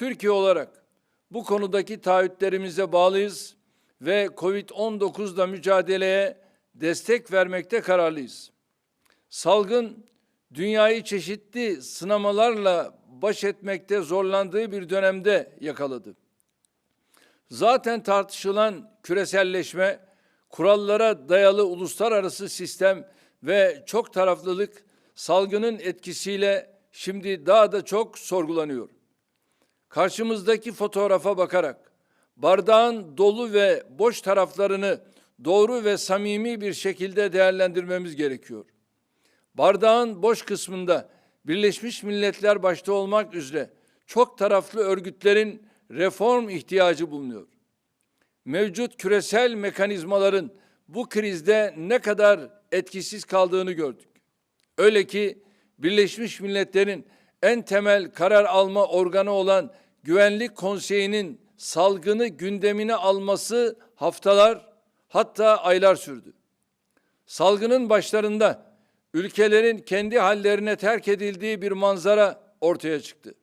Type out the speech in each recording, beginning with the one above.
Türkiye olarak bu konudaki taahhütlerimize bağlıyız ve Covid-19'la mücadeleye destek vermekte kararlıyız. Salgın dünyayı çeşitli sınamalarla baş etmekte zorlandığı bir dönemde yakaladı. Zaten tartışılan küreselleşme, kurallara dayalı uluslararası sistem ve çok taraflılık salgının etkisiyle şimdi daha da çok sorgulanıyor. Karşımızdaki fotoğrafa bakarak bardağın dolu ve boş taraflarını doğru ve samimi bir şekilde değerlendirmemiz gerekiyor. Bardağın boş kısmında Birleşmiş Milletler başta olmak üzere çok taraflı örgütlerin reform ihtiyacı bulunuyor. Mevcut küresel mekanizmaların bu krizde ne kadar etkisiz kaldığını gördük. Öyle ki Birleşmiş Milletler'in en temel karar alma organı olan Güvenlik Konseyi'nin salgını gündemine alması haftalar hatta aylar sürdü. Salgının başlarında ülkelerin kendi hallerine terk edildiği bir manzara ortaya çıktı.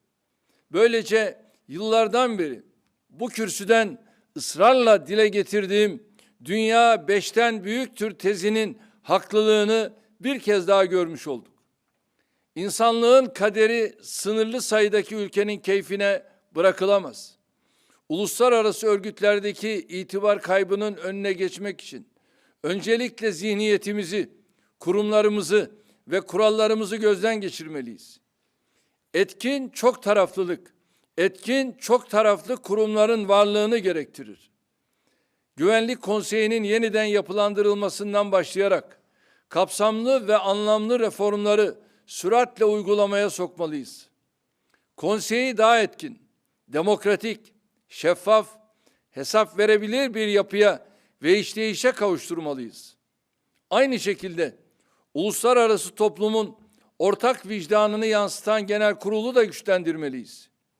Böylece yıllardan beri bu kürsüden ısrarla dile getirdiğim dünya beşten büyüktür tezinin haklılığını bir kez daha görmüş olduk. İnsanlığın kaderi sınırlı sayıdaki ülkenin keyfine bırakılamaz. Uluslararası örgütlerdeki itibar kaybının önüne geçmek için öncelikle zihniyetimizi, kurumlarımızı ve kurallarımızı gözden geçirmeliyiz. Etkin çok taraflılık, etkin çok taraflı kurumların varlığını gerektirir. Güvenlik Konseyi'nin yeniden yapılandırılmasından başlayarak kapsamlı ve anlamlı reformları süratle uygulamaya sokmalıyız. Konseyi daha etkin, demokratik, şeffaf, hesap verebilir bir yapıya ve işleyişe kavuşturmalıyız. Aynı şekilde uluslararası toplumun ortak vicdanını yansıtan genel kurulu da güçlendirmeliyiz.